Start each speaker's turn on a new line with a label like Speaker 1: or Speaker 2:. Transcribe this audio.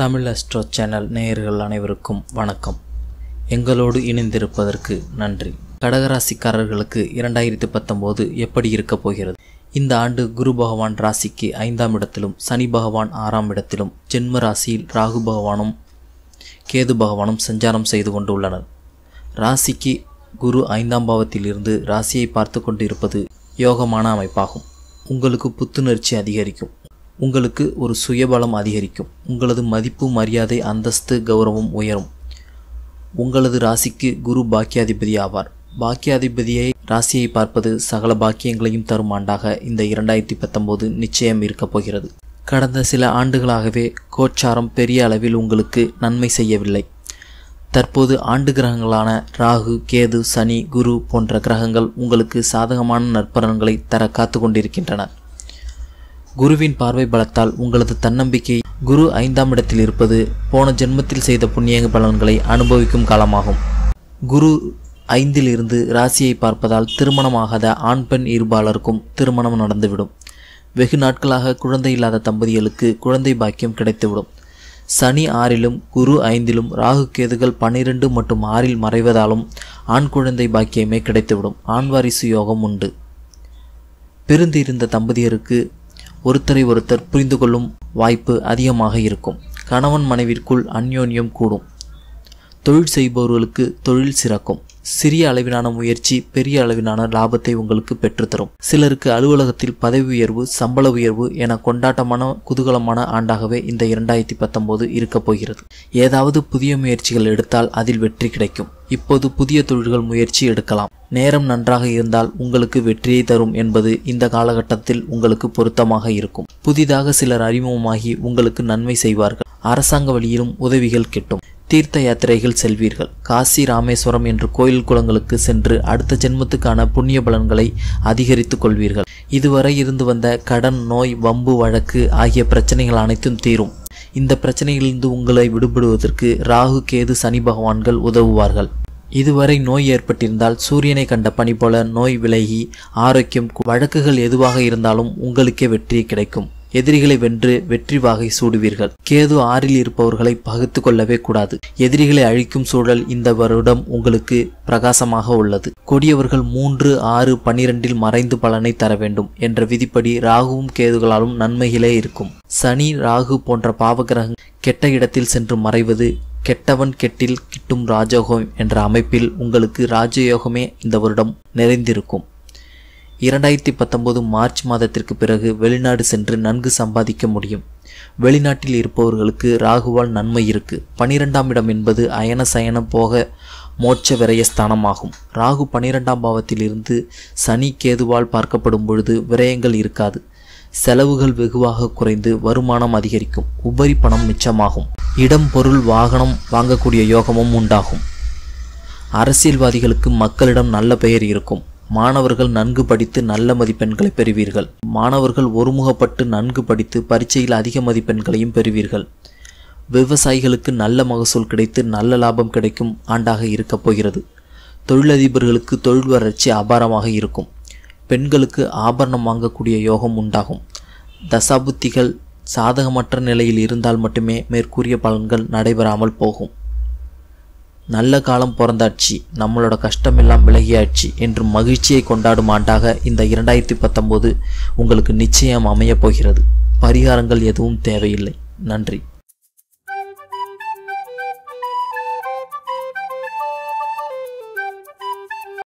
Speaker 1: Tamil astro channel நேயர்கள் அனைவருக்கும் வணக்கம். எங்களோடு இணைந்திருப்பதற்கு நன்றி. கடகராசிக்காரர்களுக்கு இரண்டாயிரத்தி பத்தொம்போது எப்படி இருக்கப் போகிறது? இந்த ஆண்டு குரு பகவான் ராசிக்கு ஐந்தாம் இடத்திலும் சனி பகவான் ஆறாம் இடத்திலும் ஜென்ம ராசியில் ராகு பகவானும் கேது பகவானும் சஞ்சாரம் செய்து கொண்டுள்ளனர். ராசிக்கு குரு ஐந்தாம் பாவத்திலிருந்து ராசியை பார்த்து கொண்டு இருப்பது யோகமான அமைப்பாகும். உங்களுக்கு புத்துணர்ச்சி அதிகரிக்கும். உங்களுக்கு ஒரு சுயபலம் அதிகரிக்கும். உங்களது மதிப்பு மரியாதை அந்தஸ்து கௌரவம் உயரும். உங்களது ராசிக்கு குரு பாக்கியாதிபதி ஆவார். பாக்கியாதிபதியை ராசியை பார்ப்பது சகல பாக்கியங்களையும் தரும் ஆண்டாக இந்த இரண்டாயிரத்தி பத்தொம்போது நிச்சயம் இருக்கப் போகிறது. கடந்த சில ஆண்டுகளாகவே கோச்சாரம் பெரிய அளவில் உங்களுக்கு நன்மை செய்யவில்லை. தற்போது ஆண்டு கிரகங்களான ராகு கேது சனி குரு போன்ற கிரகங்கள் உங்களுக்கு சாதகமான நற்பலன்களை தர காத்து கொண்டிருக்கின்றன. குருவின் பார்வை பலத்தால் உங்களது தன்னம்பிக்கை குரு ஐந்தாம் இடத்தில் இருப்பது போன ஜென்மத்தில் செய்த புண்ணிய பலன்களை அனுபவிக்கும் காலமாகும். குரு ஐந்தில் இருந்து ராசியை பார்ப்பதால் திருமணமாகாத ஆண் பெண் இருபாலருக்கும் திருமணம் நடந்துவிடும். வெகு நாட்களாக குழந்தை இல்லாத தம்பதிகளுக்கு குழந்தை பாக்கியம் கிடைத்துவிடும். சனி ஆறிலும் குரு ஐந்திலும் ராகு கேதுகள் பன்னிரண்டு மற்றும் ஆறில் மறைவதாலும் ஆண் குழந்தை பாக்கியமே கிடைத்துவிடும். ஆண் வாரிசு யோகம் உண்டு. பிரிந்து இருந்த தம்பதியருக்கு ஒருத்தரை ஒருத்தர் புரிந்து கொள்ளும் வாய்ப்பு அதிகமாக இருக்கும். கணவன் மனைவிற்குள் அந்யோன்யம் கூடும். தொழில் செய்பவர்களுக்கு தொழில் சிறக்கும். சிறிய அளவிலான முயற்சி பெரிய அளவிலான லாபத்தை உங்களுக்கு பெற்றுத்தரும். சிலருக்கு அலுவலகத்தில் பதவி உயர்வு சம்பள உயர்வு என கொண்டாட்டமான குதூகலமான ஆண்டாகவே இந்த இரண்டாயிரத்தி பத்தொன்பது இருக்கப் போகிறது. ஏதாவது புதிய முயற்சிகள் எடுத்தால் அதில் வெற்றி கிடைக்கும். இப்போது புதிய தொழில்கள் முயற்சி எடுக்கலாம். நேரம் நன்றாக இருந்தால் உங்களுக்கு வெற்றியை தரும் என்பது இந்த காலகட்டத்தில் உங்களுக்கு பொருத்தமாக இருக்கும். புதிதாக சிலர் அறிமுகமாகி உங்களுக்கு நன்மை செய்வார்கள். அரசாங்க வழியிலும் உதவிகள் கிட்டும். தீர்த்த யாத்திரைகள் செல்வீர்கள். காசி ராமேஸ்வரம் என்று கோயில் குளங்களுக்கு சென்று அடுத்த ஜென்மத்துக்கான புண்ணிய பலன்களை அதிகரித்துக் கொள்வீர்கள். இதுவரை இருந்து வந்த கடன் நோய் வம்பு வழக்கு ஆகிய பிரச்சனைகள் அனைத்தும் தீரும். இந்த பிரச்சனையிலிருந்து உங்களை விடுபடுவதற்கு ராகு கேது சனி பகவான்கள் உதவுவார்கள். இதுவரை நோய் ஏற்பட்டிருந்தால் சூரியனை கண்ட பனி போல நோய் விலகி ஆரோக்கியம் வழக்குகள் எதுவாக இருந்தாலும் உங்களுக்கே வெற்றி கிடைக்கும். எதிரிகளை வென்று வெற்றி வாகை சூடுவீர்கள். கேது ஆறில் இருப்பவர்களை பகுத்து கொள்ளவே கூடாது. எதிரிகளை அழிக்கும் சூழல் இந்த வருடம் உங்களுக்கு பிரகாசமாக உள்ளது. கொடியவர்கள் மூன்று ஆறு பனிரெண்டில் மறைந்து பலனை தர வேண்டும் என்ற விதிப்படி ராகுவும் கேதுகளாலும் நன்மைகளே இருக்கும். சனி ராகு போன்ற பாவகிரகம் கெட்ட இடத்தில் சென்று மறைவது கெட்டவன் கெட்டில் கிட்டும் ராஜயோகம் என்ற அமைப்பில் உங்களுக்கு ராஜயோகமே இந்த வருடம் நிறைந்திருக்கும். இரண்டாயிரத்தி பத்தொன்பது மார்ச் மாதத்திற்கு பிறகு வெளிநாடு சென்று நன்கு சம்பாதிக்க முடியும். வெளிநாட்டில் இருப்பவர்களுக்கு ராகுவால் நன்மை இருக்கு. பனிரெண்டாம் இடம் என்பது அயன சயன போக மோட்ச விரய ஸ்தானமாகும். ராகு பனிரெண்டாம் பாவத்திலிருந்து சனி கேதுவால் பார்க்கப்படும் பொழுது விரயங்கள் இருக்காது. செலவுகள் வெகுவாக குறைந்து வருமானம் அதிகரிக்கும். உபரி பணம் மிச்சமாகும். இடம் பொருள் வாகனம் வாங்கக்கூடிய யோகமும் உண்டாகும். அரசியல்வாதிகளுக்கு மக்களிடம் நல்ல பெயர் இருக்கும். மாணவர்கள் நன்கு படித்து நல்ல மதிப்பெண்களை பெறுவீர்கள். மாணவர்கள் ஒருமுகப்பட்டு நன்கு படித்து பரீட்சையில் அதிக மதிப்பெண்களையும் பெறுவீர்கள். விவசாயிகளுக்கு நல்ல மகசூல் கிடைத்து நல்ல லாபம் கிடைக்கும் ஆண்டாக இருக்கப் போகிறது. தொழிலதிபர்களுக்கு தொழில் வளர்ச்சி அபாரமாக இருக்கும். பெண்களுக்கு ஆபரணம் வாங்கக்கூடிய யோகம் உண்டாகும். தசாபுத்திகள் சாதகமற்ற நிலையில் இருந்தால் மட்டுமே மேற்கூறிய பலன்கள் நடைபெறாமல் போகும். நல்ல காலம் பிறந்தாச்சு நம்மளோட கஷ்டமெல்லாம் விலகியாச்சு என்று மகிழ்ச்சியை கொண்டாடும் ஆண்டாக இந்த இரண்டாயிரத்தி பத்தொம்போது உங்களுக்கு நிச்சயம் அமையப் போகிறது. பரிகாரங்கள் எதுவும் தேவையில்லை. நன்றி.